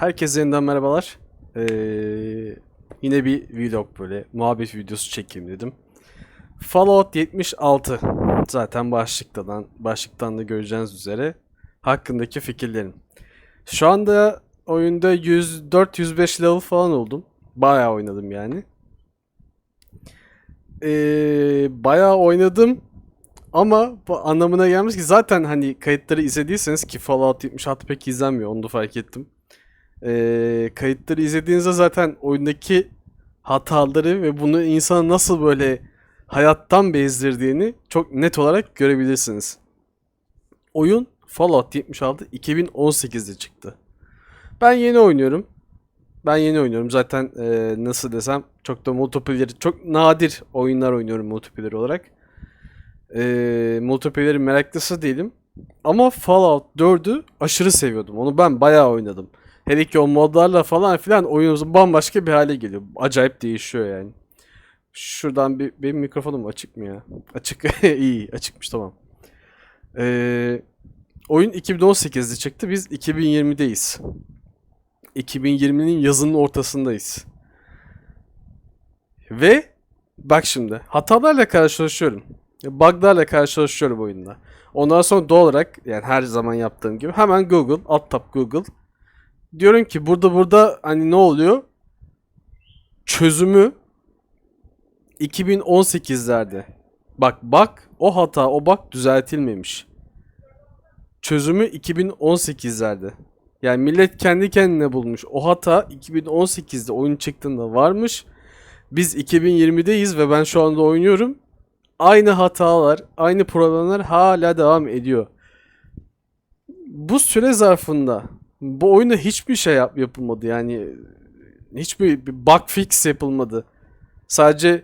Herkese yeniden merhabalar. Ee, yine bir vlog böyle muhabbet videosu çekeyim dedim. Fallout 76 zaten başlıktan başlıktan da göreceğiniz üzere hakkındaki fikirlerim. Şu anda oyunda 104-105 level falan oldum. Bayağı oynadım yani. Ee, bayağı oynadım ama bu anlamına gelmez ki zaten hani kayıtları izlediyseniz ki Fallout 76 pek izlenmiyor onu da fark ettim. Ee, kayıtları izlediğinizde zaten oyundaki hataları ve bunu insanı nasıl böyle hayattan bezdirdiğini çok net olarak görebilirsiniz. Oyun Fallout 76 2018'de çıktı. Ben yeni oynuyorum. Ben yeni oynuyorum. Zaten e, nasıl desem çok da multiplayer, çok nadir oyunlar oynuyorum multiplayer olarak. E, multiplayer meraklısı değilim. Ama Fallout 4'ü aşırı seviyordum. Onu ben bayağı oynadım. Hele ki o modlarla falan filan oyunumuz bambaşka bir hale geliyor. Acayip değişiyor yani. Şuradan bir benim mikrofonum açık mı ya? Açık. İyi, açıkmış tamam. Ee, oyun 2018'de çıktı. Biz 2020'deyiz. 2020'nin yazının ortasındayız. Ve bak şimdi hatalarla karşılaşıyorum. Bug'larla karşılaşıyorum oyunda. Ondan sonra doğal olarak yani her zaman yaptığım gibi hemen Google, alt tab Google. Diyorum ki burada burada hani ne oluyor? Çözümü 2018'lerde. Bak bak o hata o bak düzeltilmemiş. Çözümü 2018'lerde. Yani millet kendi kendine bulmuş. O hata 2018'de oyun çıktığında varmış. Biz 2020'deyiz ve ben şu anda oynuyorum. Aynı hatalar, aynı problemler hala devam ediyor. Bu süre zarfında bu oyunda hiçbir şey yap yapılmadı. Yani hiçbir bir bug fix yapılmadı. Sadece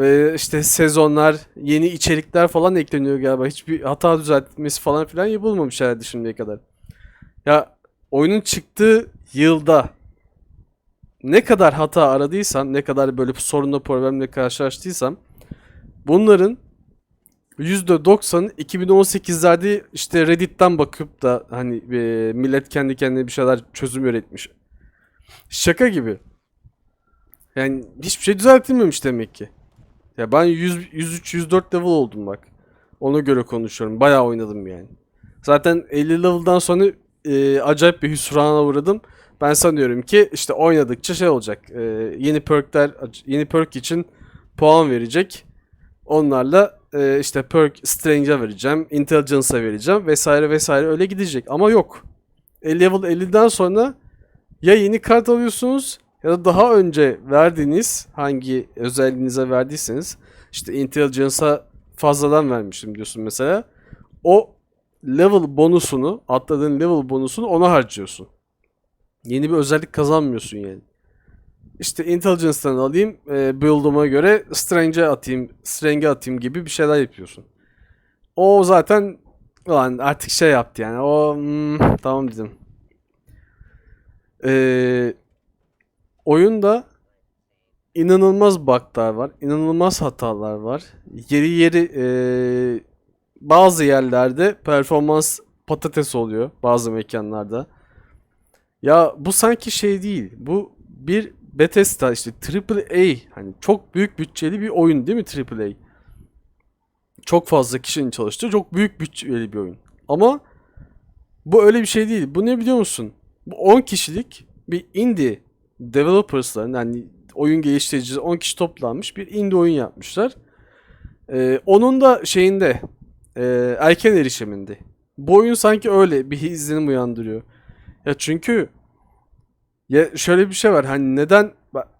e, işte sezonlar, yeni içerikler falan ekleniyor galiba. Hiçbir hata düzeltmesi falan filan yapılmamış herhalde şimdiye kadar. Ya oyunun çıktığı yılda ne kadar hata aradıysam, ne kadar böyle sorunla problemle karşılaştıysam bunların %90'ı 2018'lerde işte Reddit'ten bakıp da hani e, millet kendi kendine bir şeyler çözüm üretmiş. Şaka gibi. Yani hiçbir şey düzeltilmemiş demek ki. Ya ben 100, 103 104 level oldum bak. Ona göre konuşuyorum. Bayağı oynadım yani. Zaten 50 level'dan sonra e, acayip bir hüsrana uğradım. Ben sanıyorum ki işte oynadıkça şey olacak. E, yeni perkler yeni perk için puan verecek. Onlarla e, işte perk Strange'a vereceğim, Intelligence'a vereceğim vesaire vesaire öyle gidecek. Ama yok. 50 level 50'den sonra ya yeni kart alıyorsunuz ya da daha önce verdiğiniz hangi özelliğinize verdiyseniz işte Intelligence'a fazladan vermişim diyorsun mesela. O level bonusunu, atladığın level bonusunu ona harcıyorsun. Yeni bir özellik kazanmıyorsun yani. İşte Intelligence'dan alayım, e, build'uma göre Strange'e atayım, Strange'e atayım gibi bir şeyler yapıyorsun. O zaten lan artık şey yaptı yani. O hmm, tamam dedim. Ee, oyunda inanılmaz bug'lar var. inanılmaz hatalar var. Yeri yeri e, bazı yerlerde performans patates oluyor bazı mekanlarda. Ya bu sanki şey değil. Bu bir Bethesda işte AAA hani çok büyük bütçeli bir oyun değil mi AAA? Çok fazla kişinin çalıştığı çok büyük bütçeli bir oyun. Ama bu öyle bir şey değil. Bu ne biliyor musun? Bu 10 kişilik bir indie developers'ların yani oyun geliştiricisi 10 kişi toplanmış bir indie oyun yapmışlar. Ee, onun da şeyinde e, erken erişiminde. Bu oyun sanki öyle bir izlenim uyandırıyor. Ya çünkü ya şöyle bir şey var hani neden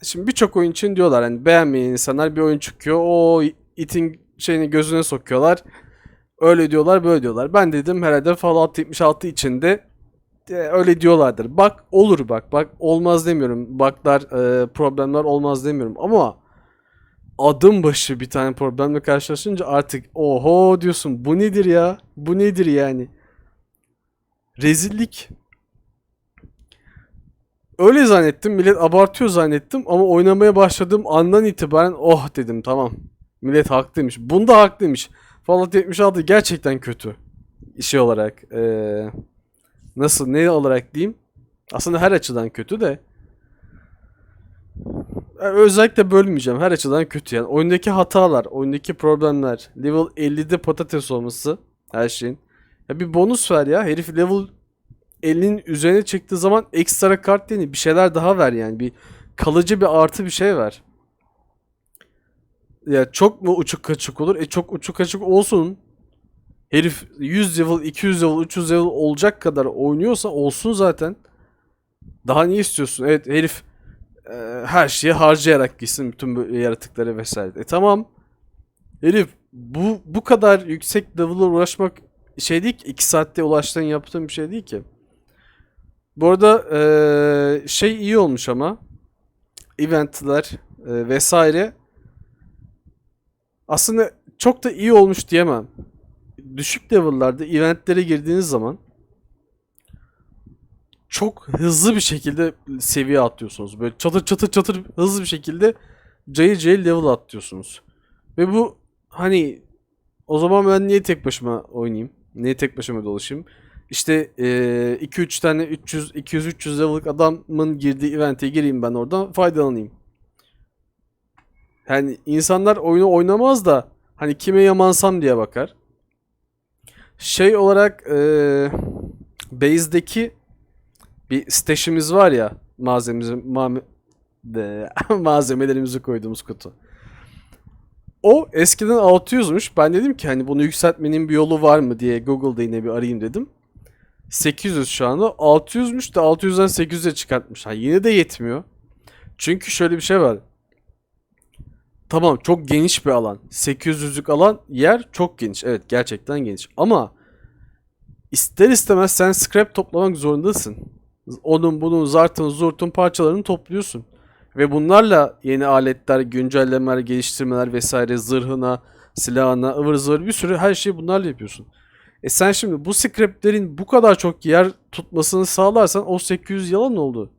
şimdi birçok oyun için diyorlar hani beğenmeyen insanlar bir oyun çıkıyor o itin şeyini gözüne sokuyorlar. Öyle diyorlar böyle diyorlar. Ben dedim herhalde Fallout 76 içinde e, öyle diyorlardır. Bak olur bak bak olmaz demiyorum. Baklar e, problemler olmaz demiyorum ama adım başı bir tane problemle karşılaşınca artık oho diyorsun bu nedir ya? Bu nedir yani? Rezillik. Öyle zannettim. Millet abartıyor zannettim ama oynamaya başladığım andan itibaren oh dedim tamam. Millet haklıymış. Bunda haklıymış. Fallout 76 gerçekten kötü. Şey olarak. Ee, nasıl ne olarak diyeyim? Aslında her açıdan kötü de. Yani özellikle bölmeyeceğim. Her açıdan kötü yani. Oyundaki hatalar, oyundaki problemler, level 50'de patates olması her şeyin. Ya bir bonus ver ya. Herif level 50'nin üzerine çıktığı zaman ekstra kart değil bir şeyler daha ver yani. Bir kalıcı bir artı bir şey ver. Ya çok mu uçuk kaçık olur? E çok uçuk kaçık olsun. Herif 100 level, 200 level, 300 level olacak kadar oynuyorsa olsun zaten. Daha ne istiyorsun? Evet herif e, her şeyi harcayarak gitsin bütün bu yaratıkları vesaire. E tamam. Herif bu bu kadar yüksek level'a ulaşmak şey değil ki 2 saatte ulaştığın yaptığın bir şey değil ki. Bu arada e, şey iyi olmuş ama eventler e, vesaire aslında çok da iyi olmuş diyemem. Düşük level'larda eventlere girdiğiniz zaman çok hızlı bir şekilde seviye atlıyorsunuz. Böyle çatır çatır çatır hızlı bir şekilde cayır level atlıyorsunuz. Ve bu hani o zaman ben niye tek başıma oynayayım? Niye tek başıma dolaşayım? İşte 2-3 tane 300 200-300 level'lık adamın girdiği event'e gireyim ben oradan faydalanayım. Yani insanlar oyunu oynamaz da hani kime yamansam diye bakar. Şey olarak eee base'deki bir stash'imiz var ya malzememizi mame- de- malzemelerimizi koyduğumuz kutu. O eskiden 600'müş. Ben dedim ki hani bunu yükseltmenin bir yolu var mı diye Google'da yine bir arayayım dedim. 800 şu anda. 600'müş de 600'den 800'e çıkartmış. Ha, yine de yetmiyor. Çünkü şöyle bir şey var. Tamam çok geniş bir alan. 800'lük alan yer çok geniş. Evet gerçekten geniş. Ama ister istemez sen scrap toplamak zorundasın. Onun bunun zartın zurtun parçalarını topluyorsun. Ve bunlarla yeni aletler, güncellemeler, geliştirmeler vesaire zırhına, silahına, ıvır zıvır bir sürü her şeyi bunlarla yapıyorsun. E sen şimdi bu scraplerin bu kadar çok yer tutmasını sağlarsan o 800 yalan oldu.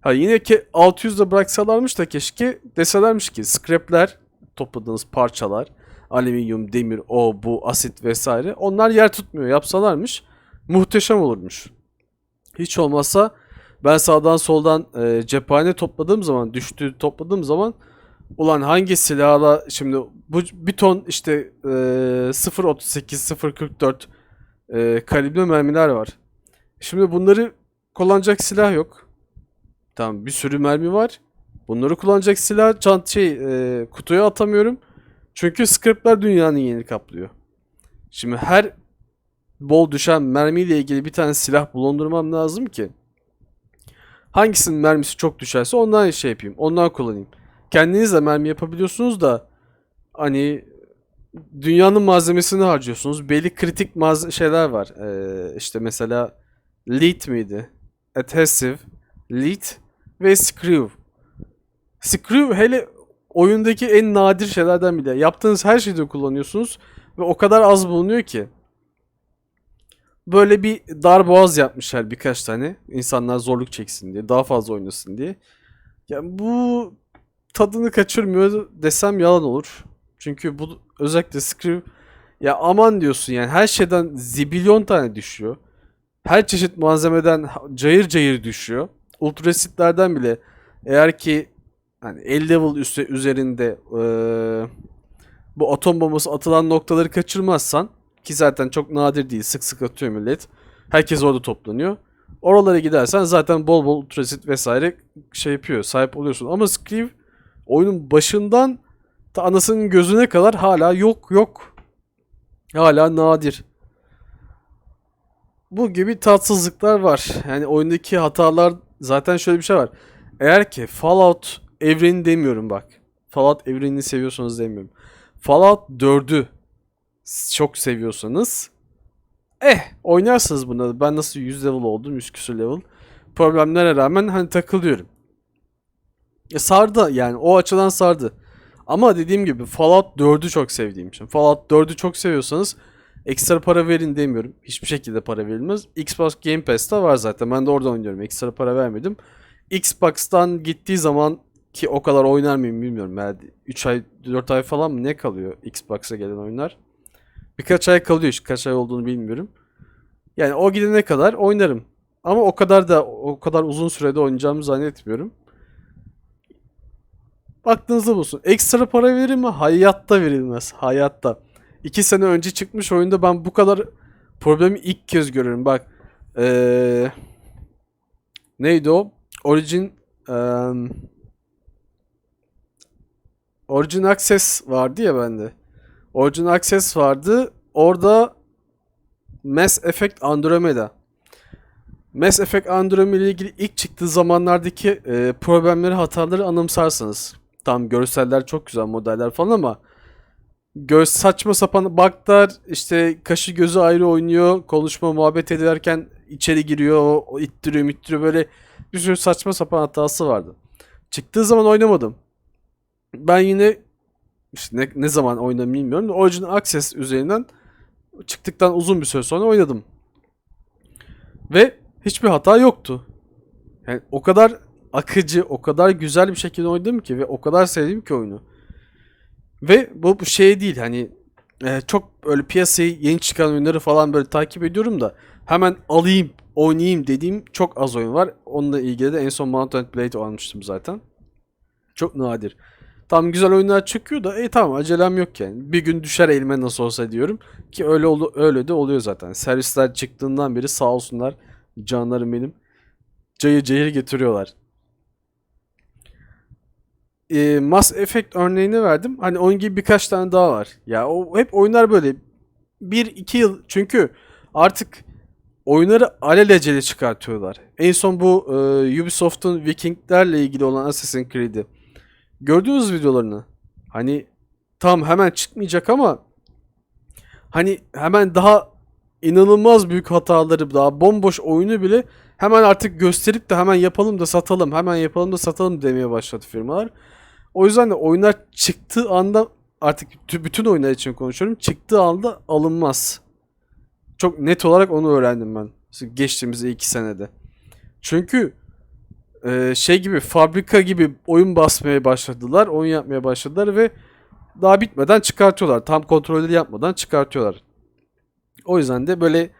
Ha yine ki 600'de bıraksalarmış da keşke deselermiş ki scrapler topladığınız parçalar alüminyum, demir, o bu asit vesaire onlar yer tutmuyor yapsalarmış muhteşem olurmuş. Hiç olmazsa ben sağdan soldan e, cephane topladığım zaman düştüğü topladığım zaman ulan hangi silahla şimdi bu bir ton işte e, 0.38 0.44 e, kalibre mermiler var. Şimdi bunları kullanacak silah yok. Tamam bir sürü mermi var. Bunları kullanacak silah çant şey e, kutuya atamıyorum. Çünkü scrapler dünyanın yerini kaplıyor. Şimdi her bol düşen mermiyle ilgili bir tane silah bulundurmam lazım ki. Hangisinin mermisi çok düşerse ondan şey yapayım. Ondan kullanayım. Kendiniz de mermi yapabiliyorsunuz da hani dünyanın malzemesini harcıyorsunuz. Belli kritik malze- şeyler var. Ee, işte mesela lead miydi? Adhesive, lead ve screw. Screw hele oyundaki en nadir şeylerden biri. Yaptığınız her şeyde kullanıyorsunuz ve o kadar az bulunuyor ki. Böyle bir dar boğaz yapmışlar birkaç tane. İnsanlar zorluk çeksin diye, daha fazla oynasın diye. Yani bu tadını kaçırmıyor desem yalan olur. Çünkü bu özellikle Screw ya aman diyorsun yani her şeyden zibilyon tane düşüyor. Her çeşit malzemeden cayır cayır düşüyor. Ultrasitlerden bile eğer ki hani 50 level üstü üzerinde eee, bu atom bombası atılan noktaları kaçırmazsan ki zaten çok nadir değil sık sık atıyor millet. Herkes orada toplanıyor. Oralara gidersen zaten bol bol ultrasit vesaire şey yapıyor sahip oluyorsun. Ama Screw oyunun başından ta anasının gözüne kadar hala yok yok. Hala nadir. Bu gibi tatsızlıklar var. Yani oyundaki hatalar zaten şöyle bir şey var. Eğer ki Fallout evreni demiyorum bak. Fallout evrenini seviyorsanız demiyorum. Fallout 4'ü çok seviyorsanız eh oynarsınız buna. Ben nasıl 100 level oldum 100 küsur level. Problemlere rağmen hani takılıyorum. E sardı yani o açıdan sardı. Ama dediğim gibi Fallout 4'ü çok sevdiğim için. Fallout 4'ü çok seviyorsanız ekstra para verin demiyorum. Hiçbir şekilde para verilmez. Xbox Game Pass'ta var zaten. Ben de oradan oynuyorum. Ekstra para vermedim. Xbox'tan gittiği zaman ki o kadar oynar mıyım bilmiyorum. Yani 3 ay 4 ay falan mı ne kalıyor Xbox'a gelen oyunlar. Birkaç ay kalıyor işte kaç ay olduğunu bilmiyorum. Yani o gidene kadar oynarım. Ama o kadar da o kadar uzun sürede oynayacağımı zannetmiyorum. Aklınızda bulsun. Ekstra para verir mi? Hayatta verilmez. Hayatta. İki sene önce çıkmış oyunda ben bu kadar problemi ilk kez görüyorum. Bak. Ee, neydi o? Origin eee, Origin Access vardı ya bende. Origin Access vardı. Orada Mass Effect Andromeda. Mass Effect Andromeda ile ilgili ilk çıktığı zamanlardaki e, problemleri, hataları anımsarsınız. Tam görseller çok güzel modeller falan ama göz saçma sapan bug'lar işte kaşı gözü ayrı oynuyor. Konuşma muhabbet ederken içeri giriyor, o- ittiriyor, mittiriyor böyle bir sürü saçma sapan hatası vardı. Çıktığı zaman oynamadım. Ben yine işte ne, ne zaman oynadım bilmiyorum Origin Access üzerinden çıktıktan uzun bir süre sonra oynadım. Ve hiçbir hata yoktu. Yani o kadar akıcı, o kadar güzel bir şekilde oynadım ki ve o kadar sevdim ki oyunu. Ve bu, bu şey değil hani e, çok böyle piyasayı yeni çıkan oyunları falan böyle takip ediyorum da hemen alayım, oynayayım dediğim çok az oyun var. Onunla ilgili de en son Mount Blade almıştım zaten. Çok nadir. Tam güzel oyunlar çıkıyor da e tamam acelem yok yani. Bir gün düşer elime nasıl olsa diyorum. Ki öyle oldu öyle de oluyor zaten. Servisler çıktığından beri sağ olsunlar canlarım benim. Cayır cayır getiriyorlar. E, Mass Effect örneğini verdim. Hani onun gibi birkaç tane daha var. Ya o hep oyunlar böyle 1-2 yıl çünkü artık oyunları alelacele çıkartıyorlar. En son bu e, Ubisoft'un Vikinglerle ilgili olan Assassin's Creed'i. Gördünüz videolarını. Hani tam hemen çıkmayacak ama hani hemen daha inanılmaz büyük hataları daha bomboş oyunu bile hemen artık gösterip de hemen yapalım da satalım hemen yapalım da satalım demeye başladı firmalar. O yüzden de oyunlar çıktığı anda artık tü- bütün oyunlar için konuşuyorum çıktığı anda alınmaz. Çok net olarak onu öğrendim ben geçtiğimiz iki senede. Çünkü e, şey gibi fabrika gibi oyun basmaya başladılar, oyun yapmaya başladılar ve daha bitmeden çıkartıyorlar. Tam kontrolleri yapmadan çıkartıyorlar. O yüzden de böyle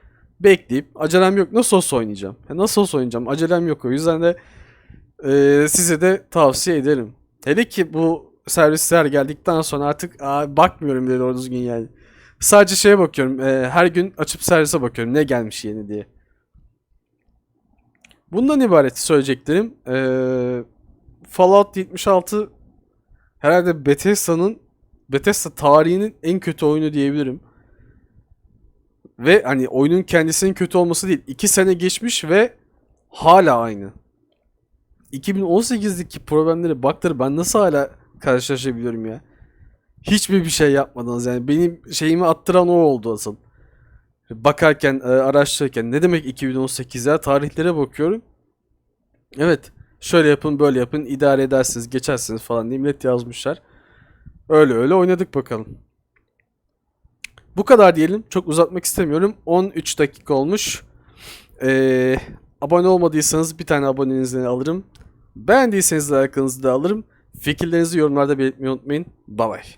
bekleyip acelem yok nasıl olsa oynayacağım. Ya nasıl olsa oynayacağım acelem yok o yüzden de e, size de tavsiye ederim. Hele ki bu servisler geldikten sonra artık Aa, bakmıyorum bile doğru düzgün yani. Sadece şeye bakıyorum e, her gün açıp servise bakıyorum ne gelmiş yeni diye. Bundan ibaret söyleyeceklerim. Ee, Fallout 76 herhalde Bethesda'nın Bethesda tarihinin en kötü oyunu diyebilirim. Ve hani oyunun kendisinin kötü olması değil. 2 sene geçmiş ve hala aynı. 2018'deki problemleri, bug'ları ben nasıl hala karşılaşabiliyorum ya? Hiçbir bir şey yapmadınız yani. Benim şeyimi attıran o oldu asıl. Bakarken, e, araştırırken ne demek 2018 ya? Tarihlere bakıyorum. Evet. Şöyle yapın, böyle yapın, idare edersiniz, geçersiniz falan diye millet yazmışlar. Öyle öyle oynadık bakalım. Bu kadar diyelim. Çok uzatmak istemiyorum. 13 dakika olmuş. Ee, abone olmadıysanız bir tane abonenizi alırım. Beğendiyseniz like'ınızı da alırım. Fikirlerinizi yorumlarda belirtmeyi unutmayın. Bye bye.